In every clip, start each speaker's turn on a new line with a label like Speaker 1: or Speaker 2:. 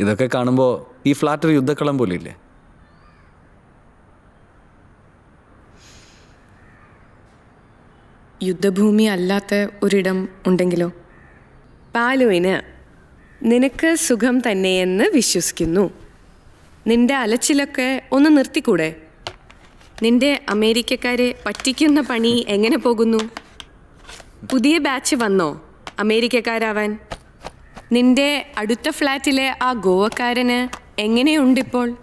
Speaker 1: ഇതൊക്കെ കാണുമ്പോൾ ഈ ഫ്ലാറ്റ് ഒരു യുദ്ധക്കളം പോലെ ഇല്ലേ
Speaker 2: യുദ്ധഭൂമി അല്ലാത്ത ഒരിടം ഉണ്ടെങ്കിലോ?
Speaker 3: പാലുവിന് നിനക്ക് സുഖം തന്നെയെന്ന് വിശ്വസിക്കുന്നു. നിന്റെ അലച്ചിലൊക്കെ ഒന്ന് നിർത്തിക്കൂടെ? നിന്റെ അമേരിക്കക്കാരെ പറ്റിക്കുന്ന പണി എങ്ങനെ പോകുന്നു? പുതിയ ബാച്ച് വന്നോ അമേരിക്കക്കാരാവാൻ? നിന്റെ അടുത്ത ഫ്ലാറ്റിലെ ആ ഗോവക്കാരന് എങ്ങനെയുണ്ടിപ്പോൾ?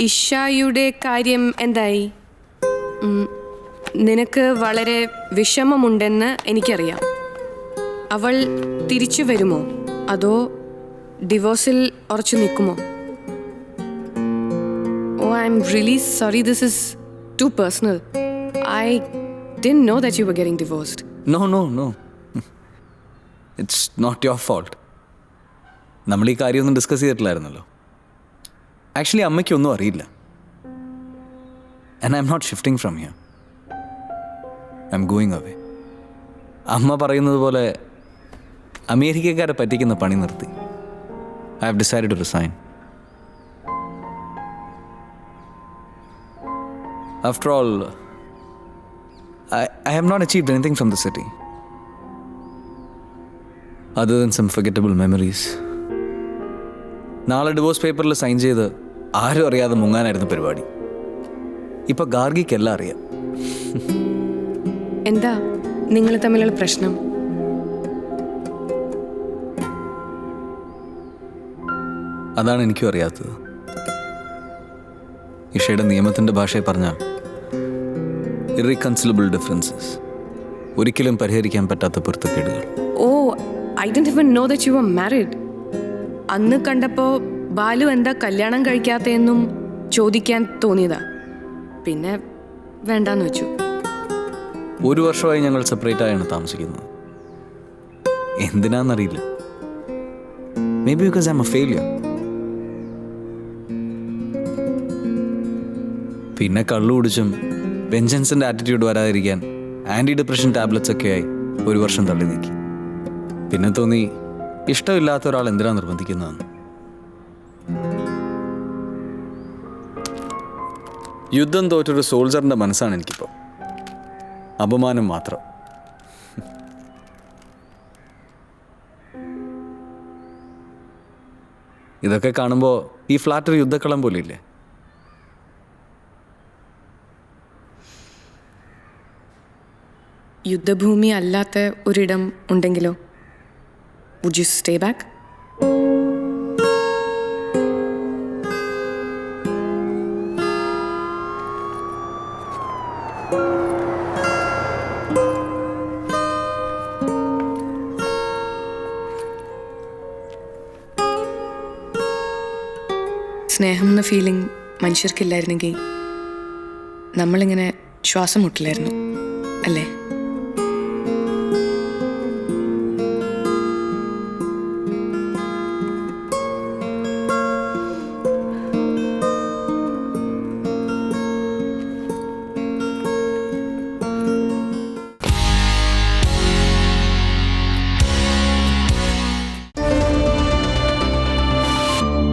Speaker 3: ഇഷായുടെ കാര്യം എന്തായി? നിനക്ക് വളരെ വിഷമമുണ്ടെന്ന് എനിക്കറിയാം. അവൾ തിരിച്ചു വരുമോ? അതോ ഡിവോഴ്സിൽ ഉറച്ചു നിൽക്കുമോ? ഓ I'm really sorry this is too personal. I didn't know that you were getting divorced.
Speaker 1: No no no. It's not your fault. നമ്മൾ ഈ കാര്യമൊന്നും ഡിസ്കസ് ചെയ്തിട്ടില്ലായിരുന്നല്ലോ. ആക്ച്വലി അമ്മയ്ക്കൊന്നും അറിയില്ല. And I'm not shifting from here I'm going away അമ്മ പറയുന്നത് പോലെ അമേരിക്കക്കാരെ പറ്റിക്കുന്ന പണി നിർത്തി. I have decide to resign after all I I have not achieved anything from the city other than some forgettable memories. നാളെ ഡിവോഴ്സ് പേപ്പറിൽ sign ചെയ്ത് ആരും അറിയാതെ മുങ്ങാനായിരുന്നു പരിപാടി. ഇപ്പൊ ഗാർഗിക്കെല്ലാം അറിയാം.
Speaker 2: എന്താ? നിങ്ങൾ തമ്മിലുള്ള പ്രശ്നം?
Speaker 1: അതാണ് എനിക്കും അറിയാത്തത്. ഇഷയുടെ നിയമത്തിന്റെ ഭാഷയിൽ പറഞ്ഞാൽ ഇറിക്കൺസിലബിൾ ഡിഫറൻസസ് ഒരിക്കലും പരിഹരിക്കാൻ പറ്റാത്ത പൊരുത്തക്കേടുകൾ.
Speaker 2: ഓ I don't have no that you are married അന്ന് കണ്ടപ്പോൾ ബാലു എന്താ കല്യാണം കഴിക്കാത്തതെന്നും ചോദിക്കാൻ തോന്നിയതാ. പിന്നെ വേണ്ടാന്ന് വെച്ചു.
Speaker 1: ഒരു വർഷമായി ഞങ്ങൾ സെപ്പറേറ്റ് ആയാണ് താമസിക്കുന്നത്. എന്തിനാന്നറിയില്ല. പിന്നെ കള്ളു കുടിച്ചും വെഞ്ചൻസിന്റെ ആറ്റിറ്റ്യൂഡ് വരാതിരിക്കാൻ ആന്റി ഡിപ്രഷൻ ടാബ്ലറ്റ്സ് ഒക്കെ ആയി ഒരു വർഷം തള്ളി നീക്കി. പിന്നെ തോന്നി ഇഷ്ടമില്ലാത്ത ഒരാൾ എന്തിനാ നിർബന്ധിക്കുന്നതെന്ന്? യുദ്ധം തോറ്റൊരു സോൾജറിന്റെ മനസ്സാണ് എനിക്കിപ്പോൾ അപമാനം മാത്രം. ഇതൊക്കെ കാണുമ്പോൾ ഈ ഫ്ലാറ്റ് ഒരു യുദ്ധക്കളം പോലെ ഇല്ലേ
Speaker 2: യുദ്ധഭൂമി അല്ലാത്ത ഒരിടം ഉണ്ടെങ്കിലോ? Would you stay back? സ്നേഹം എന്ന ഫീലിംഗ് മനുഷ്യർക്കില്ലായിരുന്നെങ്കിൽ നമ്മളിങ്ങനെ ശ്വാസം മുട്ടില്ലായിരുന്നു അല്ലേ